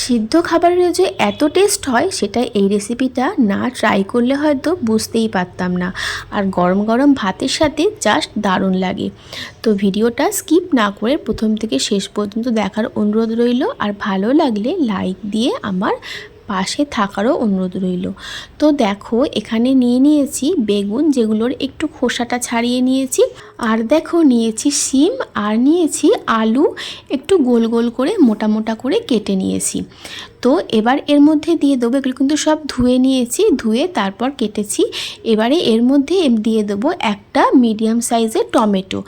সিদ্ধ খাবারের যে এত টেস্ট হয়, সেটা এই রেসিপিটা না ট্রাই করলে হয়তো বুঝতেই পারতাম না। আর গরম গরম ভাতের সাথে জাস্ট দারুণ লাগে। তো ভিডিওটা স্কিপ না করে প্রথম থেকে শেষ পর্যন্ত দেখার অনুরোধ রইল। আর ভালো লাগলে লাইক দিয়ে আমার পাশে থাকারও অনুরোধ রইল। তো দেখো, এখানে নিয়ে নিয়েছি বেগুন, যেগুলোর একটু খোসাটা ছাড়িয়ে নিয়েছি। আর দেখো নিয়েছি শিম আর নিয়েছি আলু, একটু গোল গোল করে মোটা মোটা করে কেটে নিয়েছি। তো এবার এর মধ্যে দিয়ে দেবো, এগুলো কিন্তু সব ধুয়ে নিয়েছি, ধুয়ে তারপর কেটেছি। এবারে এর মধ্যে দিয়ে দেবো একটা মিডিয়াম সাইজের টমেটো।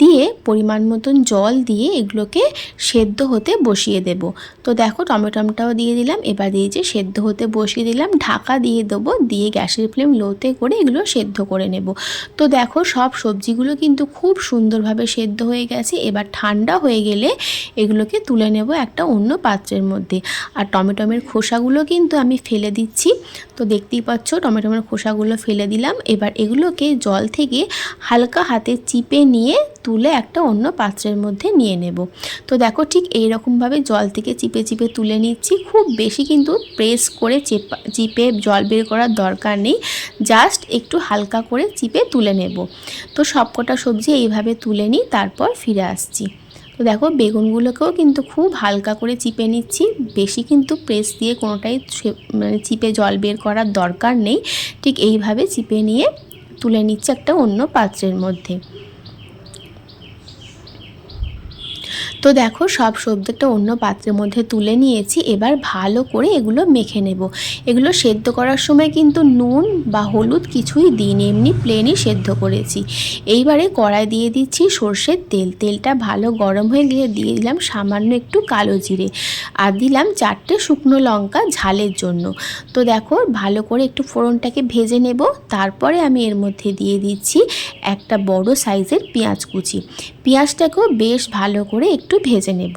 দিয়ে পরিমাণ মতন জল দিয়ে এগুলোকে সেদ্ধ হতে বসিয়ে দেব। তো দেখো টমেটোটাও দিয়ে দিলাম, এবার দিয়েছি সেদ্ধ হতে বসিয়ে দিলাম, ঢাকা দিয়ে দেবো, দিয়ে গ্যাসের ফ্লেম লোতে করে এগুলো সেদ্ধ করে নেব। তো দেখো সব সবজিগুলো কিন্তু খুব সুন্দরভাবে সেদ্ধ হয়ে গেছে। এবার ঠান্ডা হয়ে গেলে এগুলোকে তুলে নেব একটা অন্য পাত্রের মধ্যে। আর টমেটোমের খোসাগুলো কিন্তু আমি ফেলে দিচ্ছি। তো দেখতেই পাচ্ছ, টমেটোমের খোসাগুলো ফেলে দিলাম। এবার এগুলোকে জল থেকে হালকা হাতে চিপে নিয়ে তুলে একটা অন্য পাত্রের মধ্যে নিয়ে নেব। তো দেখো ঠিক এই রকমভাবে জল থেকে চিপে চিপে তুলে নিচ্ছি। খুব বেশি কিন্তু প্রেস করে চেপা, চিপে জল বের করার দরকার নেই। জাস্ট একটু হালকা করে চিপে তুলে নেব। তো সবকটা সবজি এইভাবে তুলে নিই, তারপর ফিরে আসছি। তো দেখো, বেগুনগুলোকেও কিন্তু খুব হালকা করে চিপে নিচ্ছি। বেশি কিন্তু প্রেস দিয়ে কোনোটাই মানে চিপে জল বের করার দরকার নেই। ঠিক এইভাবে চিপে নিয়ে তুলে নিচ্ছে একটা অন্য পাত্রের মধ্যে। তো দেখো, সব সবজিটা অন্য পাত্রের মধ্যে তুলে নিয়েছি। এবার ভালো করে এগুলো মেখে নেব। এগুলো সেদ্ধ করার সময় কিন্তু নুন বা হলুদ কিছুই দিইনি, এমনি প্লেনই সেদ্ধ করেছি। এইবারে কড়াই দিয়ে দিচ্ছি সর্ষের তেল। তেলটা ভালো গরম হয়ে গিয়ে দিয়ে দিলাম সামান্য একটু কালো জিরে। আর দিলাম চারটে শুকনো লঙ্কা ঝালের জন্য। তো দেখো, ভালো করে একটু ফোড়নটাকে ভেজে নেব। তারপরে আমি এর মধ্যে দিয়ে দিচ্ছি একটা বড় সাইজের পেঁয়াজ কুচি। পেঁয়াজটাকেও বেশ ভালো করে একটু ভেজে নেব।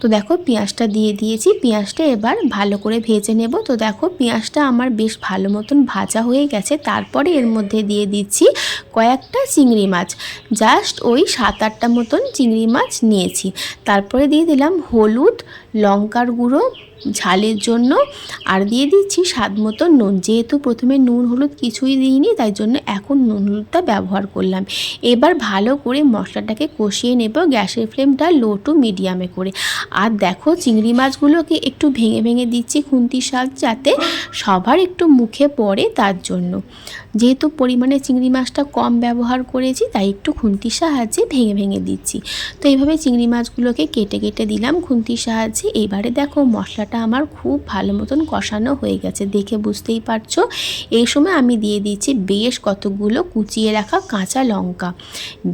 তো দেখো পেঁয়াজটা দিয়ে দিয়েছি, পেঁয়াজটা এবার ভালো করে ভেজে নেব। তো দেখো পেঁয়াজটা আমার বেশ ভালো মতন ভাজা হয়ে গেছে। তারপরে এর মধ্যে দিয়ে দিচ্ছি কয়েকটা চিংড়ি মাছ। জাস্ট ওই সাত আটটা মতন চিংড়ি মাছ নিয়েছি। তারপরে দিয়ে দিলাম হলুদ, লঙ্কার গুঁড়ো, ঝালের জন্য। আর দিয়ে দিচ্ছি স্বাদ মতো নুন। যেহেতু প্রথমে নুন, হলুদ কিছুই দিইনি, তাই জন্য এখন নুন, হলুদটা ব্যবহার করলাম। এবার ভালো করে মশলাটাকে কষিয়ে নেব গ্যাসের ফ্লেমটা লো টু মিডিয়ামে করে। আর দেখো চিংড়ি মাছগুলোকে একটু ভেঙে ভেঙে দিচ্ছি খুন্তি শাক যাতে সবার একটু মুখে পড়ে তার জন্য। যেহেতু পরিমাণে চিংড়ি মাছটা কম ব্যবহার করেছি, তাই একটু খুন্তির সাহায্যে ভেঙে ভেঙে দিচ্ছি। তো এইভাবে চিংড়ি মাছগুলোকে কেটে কেটে দিলাম খুন্তির সাহায্যে। এবারে দেখো মশলাটা আমার খুব ভালো মতন কষানো হয়ে গেছে, দেখে বুঝতেই পারছ? এই সময় আমি দিয়ে দিচ্ছি বেশ কতগুলো কুচিয়ে রাখা কাঁচা লঙ্কা।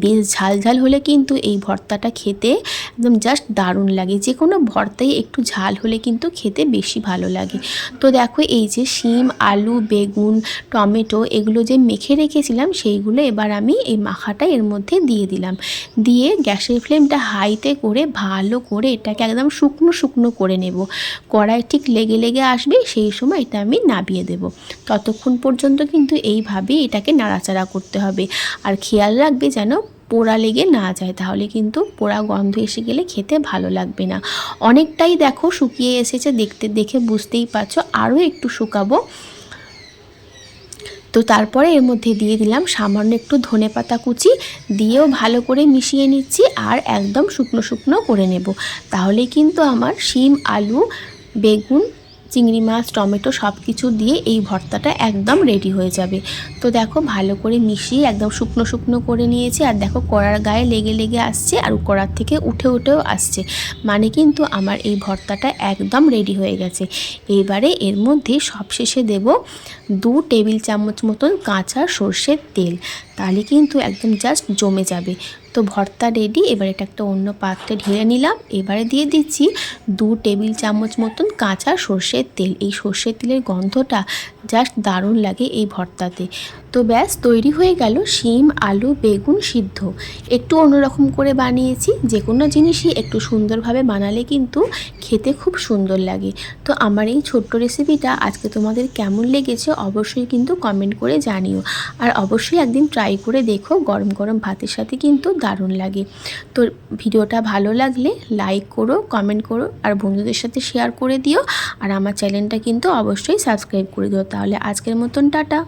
বেশ ঝাল ঝাল হলে কিন্তু এই ভর্তাটা খেতে একদম জাস্ট দারুণ লাগে। যে কোনো ভর্তাই একটু ঝাল হলে কিন্তু খেতে বেশি ভালো লাগে। তো দেখো এই যে শিম, আলু, বেগুন, টমেটো এগুলো যে মেখে রেখেছিলাম সেইগুলো এবার আমি এই মাখাটা এর মধ্যে দিয়ে দিলাম। দিয়ে গ্যাসের ফ্লেমটা হাইতে করে ভালো করে এটাকে একদম শুকনো শুকনো করে নেব। কড়াই ঠিক লেগে লেগে আসবে, সেই সময় এটা আমি নাবিয়ে দেব। ততক্ষণ পর্যন্ত কিন্তু এইভাবেই এটাকে নাড়াচাড়া করতে হবে। আর খেয়াল রাখবে যেন পোড়া লেগে না যায়, তাহলে কিন্তু পোড়া গন্ধ এসে গেলে খেতে ভালো লাগবে না। অনেকটাই দেখো শুকিয়ে এসেছে, দেখতে, দেখে বুঝতেই পারছ। আরও একটু শুকাবো। তো তারপরে এর মধ্যে দিয়ে দিলাম সামান্য একটু ধনে পাতা কুচি দিয়েও ভালো করে মিশিয়ে নিচ্ছি আর একদম শুকনো শুকনো করে নেব। তাহলে কিন্তু আমার শিম, আলু, বেগুন চিংড়ি মাছ, টমেটো সব কিছু দিয়ে এই ভর্তাটা একদম রেডি হয়ে যাবে। তো দেখো ভালো করে মিশিয়ে একদম শুকনো শুকনো করে নিয়েছি। আর দেখো কড়ার গায়ে লেগে লেগে আসছে আর কড়ার থেকে উঠে উঠেও আসছে। মানে কিন্তু আমার এই ভর্তাটা একদম রেডি হয়ে গেছে। এবারে এর মধ্যে সবশেষে দেব দু টেবিল চামচ মতন কাঁচা সর্ষের তেল। তাহলে কিন্তু একদম জাস্ট জমে যাবে। তো ভর্তা রেডি এবার এটা একটা অন্য পাত্রে ঢেলে নিলাম। এবারে দিয়ে দিচ্ছি দু টেবিল চামচ মতন কাঁচা সর্ষের তেল। এই সর্ষের তেলের গন্ধটা জাস্ট দারুণ লাগে এই ভর্তাতে। তো ব্যাস, তৈরি হয়ে গেল শিম, আলু, বেগুন সিদ্ধ। একটু অন্যরকম করে বানিয়েছি, যে কোনো জিনিসই একটু সুন্দরভাবে বানালে কিন্তু খেতে খুব সুন্দর লাগে। তো আমার এই ছোট্ট রেসিপিটা আজকে তোমাদের কেমন লেগেছে অবশ্যই কিন্তু কমেন্ট করে জানিও। আর অবশ্যই একদিন ট্রাই করে দেখো, গরম গরম ভাতের সাথে কিন্তু দারুণ লাগে। তো ভিডিওটা ভালো লাগলে লাইক করো, কমেন্ট করো, আর বন্ধুদের সাথে শেয়ার করে দিও। আর আমার চ্যানেলটা কিন্তু অবশ্যই সাবস্ক্রাইব করে দিও। তাহলে আজকের মতন টাটা।